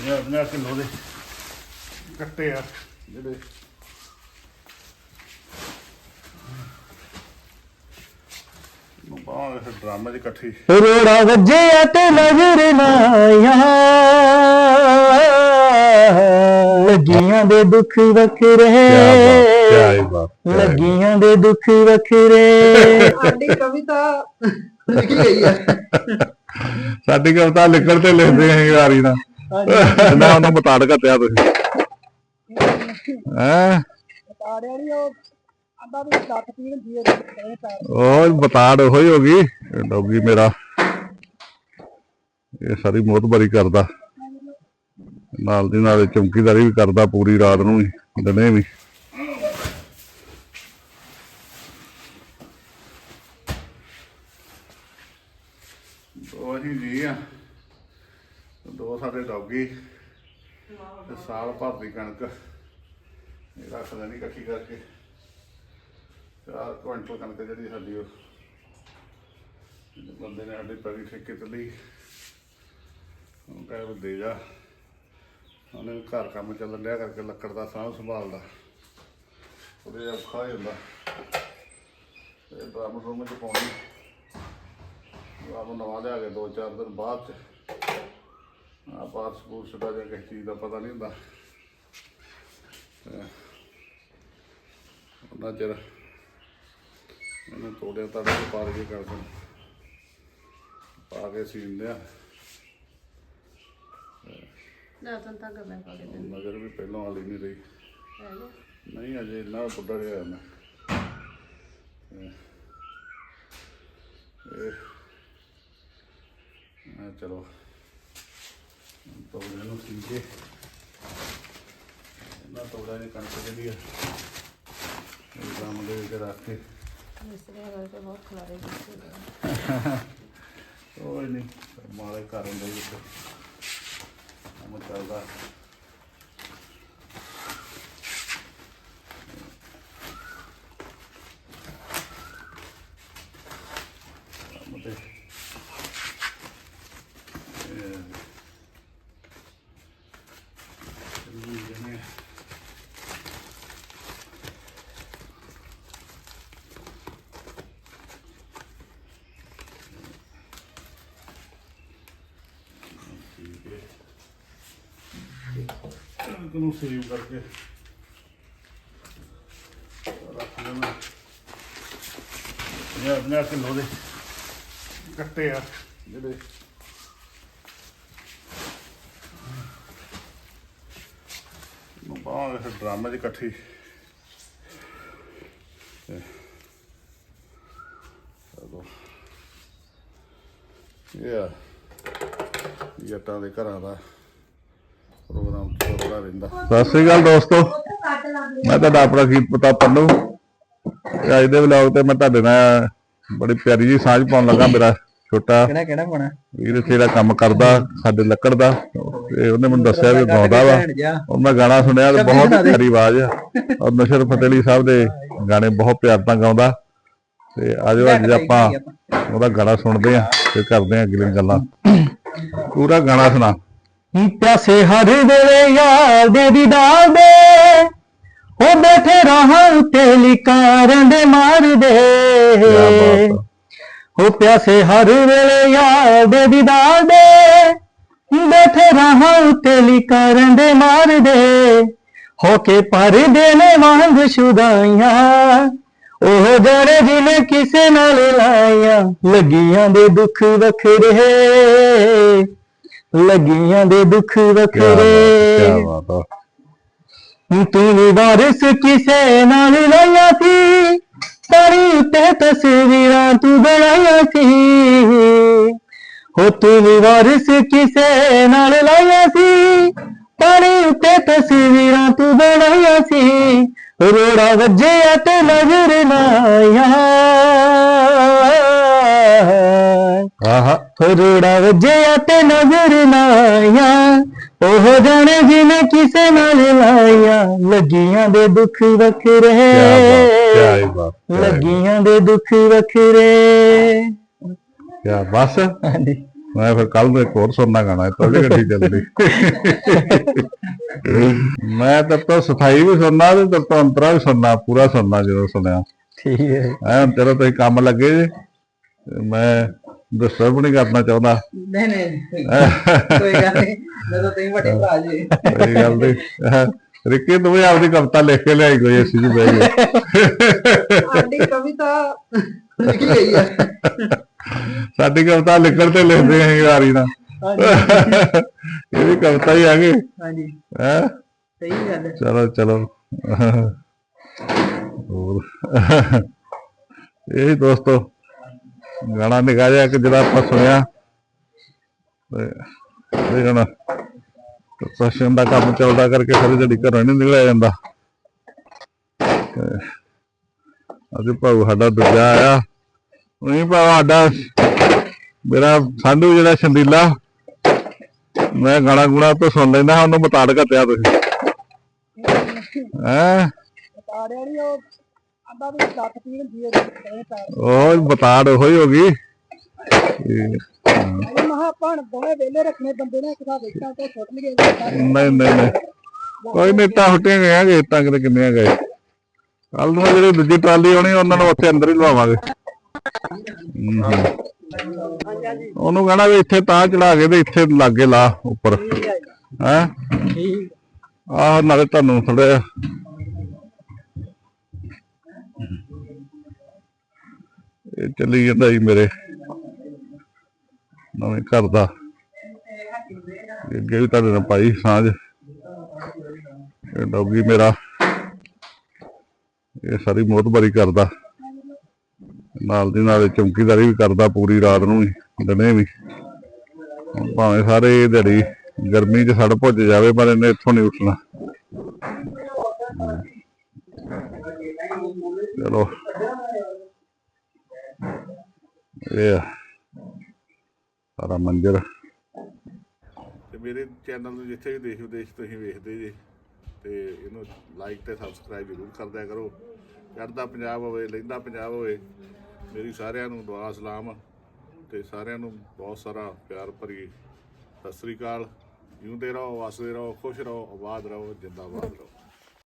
ਪੰਜਾਹ ਪੰਜਾਹ ਕਿਲੋ ਦੇ ਕੱਟੇ ਆ ਜਿਹੜੇ। ਨੂੰ ਬਾਹਾਂ ਦੇ ਡਰਾਮੇ 'ਚ ਇਕੱਠੀ। ਰੋੜਾ ਵੱਜਿਆ ਤੇ ਨਜ਼ਰ ਨਾ ਆਇਆ। ਲੱਗੀਆਂ ਦੇ ਦੁੱਖ ਵੱਖਰੇ। ਕਿਆ ਬਾਤ ਲੱਗੀਆਂ ਦੇ ਦੁੱਖ ਵੱਖਰੇ। ਸਾਡੀ ਕਵਿਤਾ ਲਿਖੀ ਗਈ ਹੈ ਸਾਡੀ ਕਵਿਤਾ ਲਿਖਣ ਤੇ ਲਿਖਦੇ ਆਂ ਯਾਰੀ ਨਾ ਨਾ ਉਹਨੂੰ ਬਤਾੜ ਘੱਟਿਆ ਤੁਸੀਂ। ਹੈ? ਤਾੜਿਆ ਨਹੀਂ ਉਹ ਅੱਧਾ ਵੀ ਲੱਤ ਪੀਣ ਦੀ ਹੈ ਉਹ ਬਤਾੜ ਹੋਈ ਹੋ ਗਈ ਡੌਗੀ ਮੇਰਾ। ਇਹ ਸਾਰੀ ਮੋਤਬਰੀ ਕਰਦਾ। ਨਾਲ ਦੀ ਨਾਲ ਚੌਕੀਦਾਰੀ ਵੀ ਕਰਦਾ ਪੂਰੀ ਰਾਤ ਨੂੰ ਵੀ ਦਿਨੇ ਵੀ। ਦੋ ਅਸੀਂ ਜੀ ਆ। ਦੋ ਸਾਡੇ ਡੌਗੀ ਤੇ ਸਾਲ ਭਰ ਦੀ ਕਣਕ। ਇਹ ਰੱਖ ਲੈਣੀ ਇਕੱਠੀ ਕਰਕੇ। ਚਾਰ ਕੁਇੰਟਲ ਕਣਕ ਜਿਹੜੀ ਸਾਡੀ ਉਹ ਬੰਦੇ ਨੇ ਸਾਡੀ ਪੈਰੀ ਠੇਕੇ ਤੇ ਲਈ। ਉਹ ਕਹਿ ਦੇ ਜਾ। ਉਹਨੇ ਘਰ ਕੰਮ ਚੱਲਣ ਡਿਆ ਕਰਕੇ ਲੱਕੜ ਦਾ ਸਾਂਭ ਸੰਭਾਲਦਾ। ਉਹਦੇ ਔਖਾ ਹੋ ਜਾਂਦਾ। ਇਹ ਡਰਮ ਰੂਮ ਚ ਪਾਉਣੀ। ਆਪ ਨਵਾ ਲਿਆ ਕੇ ਦੋ ਚਾਰ ਦਿਨ ਬਾਅਦ ਚ ਆ ਪਾਸ ਪੂਸ ਦਾ ਜਾਂ ਕਿਸੇ ਚੀਜ਼ ਦਾ ਪਤਾ ਨਹੀਂ ਹੁੰਦਾ। ਉਹਨਾਂ ਚਿਰ ਇਹਨੂੰ ਤੋੜਿਆ ਤਾਂ ਪਾ ਕੇ ਕਰ ਦਿੰਦੇ ਪਾ ਕੇ ਸੀਨ ਲਿਆ। ਦਾਤਨ ਤੱਕ ਮੈਂ ਪਾ ਕੇ ਦਿੰਦੀ। ਨਜ਼ਰ ਵੀ ਪਹਿਲਾਂ ਵਾਲੀ ਨਹੀਂ ਰਹੀ। ਨਾ? ਨਹੀਂ ਅਜੇ ਇੰਨਾ ਬੁੱਢਾ ਰਿਹਾ ਮੈਂ। ਇਹ ਚਲੋ। ਤੋੜੇ ਨੂੰ ਸੀ ਕੇ ਇਹਨਾਂ ਤੋੜਾ ਨੇ ਕਣਕ ਜਿਹੜੀ ਆ ਇਹ ਦੇ ਵਿੱਚ ਰੱਖ ਕੇ ਮਿਸਤਰੀ ਵਾਲੇ ਬਹੁਤ ਖਲਾਰੇ ਦਿੱਤੇ ਉਹ ਨਹੀਂ ਮਾਰੇ ਘਰ ਹੁੰਦੇ ਵਿੱਚ ਕੰਮ ਚੱਲਦਾ ਕੰਮ ਤੇ ਇਹ ਚੱਲੀ ਜਾਂਦੇ ਆ। ਠੀਕ ਹੈ ਕਣਕ ਨੂੰ ਸੇਵ ਕਰਕੇ ਰੱਖ ਲੈਣਾ। ਪੰਜਾਹ ਪੰਜਾਹ ਕਿਲੋ ਦੇ ਕੱਟੇ ਆ ਜਿਹੜੇ। ਨੂੰ ਬਾਹਾਂ ਦੇ ਡਰਾਮੇ 'ਚ ਇਕੱਠੀ। ਤੇ ਚਲੋ। ਇਹ ਜੱਟਾਂ ਦੇ ਘਰਾਂ ਦਾ ਪ੍ਰੋਗਰਾਮ ਚੱਲਦਾ ਰਹਿੰਦਾ। ਸਤਿ ਸ੍ਰੀ ਅਕਾਲ ਦੋਸਤੋ। ਮੈਂ ਤੁਹਾਡਾ ਆਪਣਾ ਕੀ ਪਤਾ ਪੰਨੂ? ਅੱਜ ਦੇ ਵਲੌਗ ਤੇ ਮੈਂ ਤੁਹਾਡੇ ਨਾਲ ਬੜੀ ਪਿਆਰੀ ਜੀ ਸਾਂਝ ਪਾਉਣ ਲੱਗਾ ਮੇਰਾ ਛੋਟਾ। ਕਿਹੜਾ ਕਿਹੜਾ ਵੀਰ ਕੰਮ ਕਰਦਾ ਸਾਡੇ ਲੱਕੜ ਦਾ। ਤੇ ਉਹਨੇ ਮੈਨੂੰ ਦੱਸਿਆ ਵੀ ਗਾਉਂਦਾ ਵਾ। ਉਹ ਮੈਂ ਗਾਣਾ ਸੁਣਿਆ ਤੇ ਬਹੁਤ ਪਿਆਰੀ ਆਵਾਜ਼ ਆ। ਔਰ ਨਸ਼ਰ ਫਤਿਹ ਅਲੀ ਸਾਹਿਬ ਦੇ ਗਾਣੇ ਬਹੁਤ ਪਿਆਰ ਨਾਲ ਗਾਉਂਦਾ। ਤੇ ਆਜੋ ਅੱਜ ਆਪਾਂ ਉਹਦਾ ਗਾਣਾ ਸੁਣਦੇ ਆ ਤੇ ਕਰਦੇ ਆ ਅਗਲੀਆਂ ਗੱਲਾਂ। ਪੂਰਾ ਗਾਣਾ ਸੁਣਾ। ਪਿਆਸੇ ਹਰ ਵੇਲੇ ਯਾਰ ਦੇ ਦੀਦਾਰ ਦੇ। ਉਹ ਬੈਠੇ ਰਹਾਂ ਉੱਤੇ ਲਿਕਾਰਾਂ ਦੇ ਮਾਰਦੇ। ਉਹ ਪਿਆਸੇ ਹਰ ਵੇਲੇ ਯਾਰ ਦੇ ਦੀਦਾਰ ਦੇ। ਬੈਠੇ ਰਹਾਂ ਉੱਤੇ ਲਿਕਾਰਾਂ ਦੇ ਮਾਰਦੇ ਹੋ ਕੇ ਪਰਦੇ ਨੇ ਵਾਂਗ ਸ਼ੁਦਾਈਆਂ। ਉਹ ਜੜੇ ਜਿਨੇ ਕਿਸੇ ਨਾਲ ਲਾਇਆ ਲੱਗੀਆਂ ਦੇ ਦੁੱਖ ਵੱਖਰੇ। ਲੱਗੀਆਂ ਦੇ ਦੁੱਖ ਵੱਖਰੇ। ਤੂੰ ਵੀ ਵਾਰਿਸ ਕਿਸੇ ਨਾਲ ਲਾਇਆ ਸੀ। ਤਾਰੀ ਉੱਤੇ ਤਸਵੀਰਾਂ ਤੂੰ ਬਣਾਇਆ ਸੀ। ਹੋ ਤੂੰ ਵੀ ਵਾਰਿਸ ਕਿਸੇ ਨਾਲ ਲਾਇਆ ਸੀ। ਤਾਰੀ ਉੱਤੇ ਤਸਵੀਰਾਂ ਤੂੰ ਬਣਾਇਆ ਸੀ। ਰੋੜਾ ਵੱਜਿਆ ਤੇ ਨਜ਼ਰ ਰੋੜਾ ਵੱਜਿਆ ਤੇ ਨਜ਼ਰ ਨਾ ਆਇਆ। ਉਹ ਜਾਣੇ ਜਿਨੇ ਕਿਸੇ ਨਾਲ ਲਾਇਆ। ਲੱਗੀਆਂ ਦੇ ਦੁੱਖ ਵੱਖਰੇ। ਬਾਤ ਲੱਗੀਆਂ ਦੇ ਦੁੱਖ ਵੱਖਰੇ। ਕਿਆ ਬਸ? ਹਾਂਜੀ। ਮੈਂ ਫਿਰ ਕੱਲ ਨੂੰ ਇੱਕ ਹੋਰ ਸੁਣਨਾ ਗਾਣਾ ਹੈ ਤੁਹਾਡੀ ਗੱਡੀ ਚੱਲਦੀ। ਮੈਂ ਤਾਂ ਤੋਂ ਸਫ਼ਾਈ ਵੀ ਸੁਣਨਾ ਤੇ ਤੋਂ ਅੰਤਰਾ ਵੀ ਸੁਣਨਾ ਪੂਰਾ ਸੁਣਨਾ ਜਦੋਂ ਸੁਣਿਆ। ਠੀਕ ਹੈ ਐ ਤੇਰਾ ਤੁਸੀਂ ਕੰਮ ਲੱਗੇ ਤੇ ਮੈਂ ਡਿਸਟਰਬ ਨਹੀਂ ਕਰਨਾ ਚਾਹੁੰਦਾ। ਨਹੀਂ ਨਹੀਂ ਕੋਈ ਗੱਲ ਨਹੀਂ। ਜਦੋਂ ਤੁਸੀਂ ਵੱਡੇ ਭਰਾ ਜੀ। ਇਹ ਗੱਲ ਦੀ ਰਿੱਕੀ ਤੂੰ ਵੀ ਆਪਦੀ ਕਵਿਤਾ ਲਿਖ ਕੇ ਲਿਆਈ ਕੋਈ ਅਸੀਂ ਜੀ ਗਏ। ਸਾਡੀ ਕਵਿਤਾ ਲਿਖੀ ਗਈ ਹੈ ਸਾਡੀ ਕਵਿਤਾ ਲਿਖਣ ਤੇ ਲਿਖਦੇ ਆਂ ਵਾਰੀ ਨਾਲ। ਇਹ ਵੀ ਕਵਿਤਾ ਹੀ ਆ ਗਈ। ਹਾਂਜੀ। ਹੈ? ਸਹੀ ਗੱਲ ਹੈ। ਚਲੋ ਚਲੋ। ਹੋਰ। ਇਹ ਦੋਸਤੋ ਗਾਣਾ ਨਿਕਾ ਜਿਹਾ ਕਿ ਜਿਹੜਾ ਆਪਾਂ ਸੁਣਿਆ, ਤੇ ਗਾਣਾ ਪ੍ਰਸ਼ਨ ਦਾ ਕੰਮ ਚੱਲਦਾ ਕਰਕੇ ਸਾਰੀ ਜਿਹੜੀ ਘਰੋਂ ਨਹੀਂ ਨਿਕਲਿਆ ਜਾਂਦਾ। ਤੇ ਅੱਜ ਸਾਡਾ ਦੂਜਾ ਆਇਆ। ਨਹੀਂ ਭਾਊ ਸਾਡਾ ਮੇਰਾ ਸਾਡੂ ਜਿਹੜਾ ਛੰਦੀਲਾ ਮੈਂ ਗਾਣਾ ਗੁਣਾ ਤੋਂ ਸੁਣ ਲੈਂਦਾ, ਉਹਨੂੰ ਬਤਾੜ ਘੱਟਿਆ ਤੁਸੀਂ। ਹੈਂ? ਤਾੜਿਆ ਨਹੀਂ ਉਹ ਅੱਬਾ ਵੀ ਲੱਤ ਪੀੜ ਹੁੰਦੀ ਹੈ ਇਹ ਤਾਂ ਉਹ ਬਤਾੜ ਉਹੀ ਹੋ ਗਈ। ਤੇ, ਇਹ ਮਹਾ ਆਪਾਂ ਹੁਣ ਦੋਵੇਂ ਵੇਲੇ ਰੱਖਣੇ ਬੰਦੇ ਨੇ ਕਿਥਾ ਵੇਖਾਂ ਤੇ ਸੁੱਟ ਲਈਏ ਨਹੀਂ ਨਹੀਂ ਨਹੀਂ। ਕੋਈ ਨਹੀਂ ਤਾਂ ਗਈਆਂ ਗਏ ਤਾਂ ਕਿਤੇ ਕਿੰਨੀਆਂ ਗਏ। ਕੱਲ ਨੂੰ ਜਿਹੜੀ ਦੂਜੀ ਟਰਾਲੀ ਆਉਣੀ ਉਹਨਾਂ ਨੂੰ ਉੱਥੇ ਅੰਦਰ ਹੀ ਲਵਾਵਾਂਗੇ। ਉਹਨੂੰ ਕਹਣਾ ਵੀ ਇੱਥੇ ਤਾਂ ਚੜਾ ਕੇ ਤੇ ਇੱਥੇ ਲਾਗੇ ਲਾ ਉੱਪਰ। ਹੈ? ਆਹ ਨਾਲੇ ਤੁਹਾਨੂੰ ਥੋੜਾ ਚੱਲੀ ਜਾਂਦਾ ਜੀ ਮੇਰੇ ਨਵੇਂ ਘਰ ਦਾ। ਅੱਗੇ ਵੀ ਤੁਹਾਡੇ ਨਾਲ ਪਾਈ ਸਾਂਝ। ਇਹ ਡੌਗੀ ਮੇਰਾ। ਇਹ ਸਾਰੀ ਮੋਤਬਰੀ ਕਰਦਾ। ਨਾਲ ਦੀ ਨਾਲ ਚੌਕੀਦਾਰੀ ਵੀ ਕਰਦਾ ਪੂਰੀ ਰਾਤ ਨੂੰ ਵੀ, ਦਿਨੇ ਵੀ। ਭਾਵੇਂ ਸਾਰੇ ਦਿਹਾੜੀ ਗਰਮੀ 'ਚ ਸੜ ਭੁੱਜ ਜਾਵੇ, ਪਰ ਇਹਨੇ ਇੱਥੋਂ ਨਹੀਂ ਉੱਠਣਾ। ਚਲੋ। ਇਹ ਸਾਰਾ ਮੰਜ਼ਰ ਤੇ ਮੇਰੇ ਚੈਨਲ ਨੂੰ ਜਿੱਥੇ ਵੀ ਦੇਸ਼ ਵਿਦੇਸ਼ ਤੁਸੀਂ ਵੇਖਦੇ ਜੇ, ਤੇ ਇਹਨੂੰ ਲਾਈਕ ਤੇ ਸਬਸਕ੍ਰਾਈਬ ਜ਼ਰੂਰ ਕਰਦਿਆ ਕਰੋ। ਚੜ੍ਹਦਾ ਪੰਜਾਬ ਹੋਵੇ, ਲੈਂਦਾ ਪੰਜਾਬ ਹੋਵੇ, ਮੇਰੀ ਸਾਰਿਆਂ ਨੂੰ ਦੁਆ, ਸਲਾਮ। ਤੇ ਸਾਰਿਆਂ ਨੂੰ ਬਹੁਤ ਸਾਰਾ ਪਿਆਰ ਭਰੀ ਸਤਿ ਸ੍ਰੀ ਅਕਾਲ। ਜਿਉਂਦੇ ਰਹੋ, ਵਸਦੇ ਰਹੋ, ਖੁਸ਼ ਰਹੋ, ਆਬਾਦ ਰਹੋ, ਜਿੰਦਾਬਾਦ ਰਹੋ।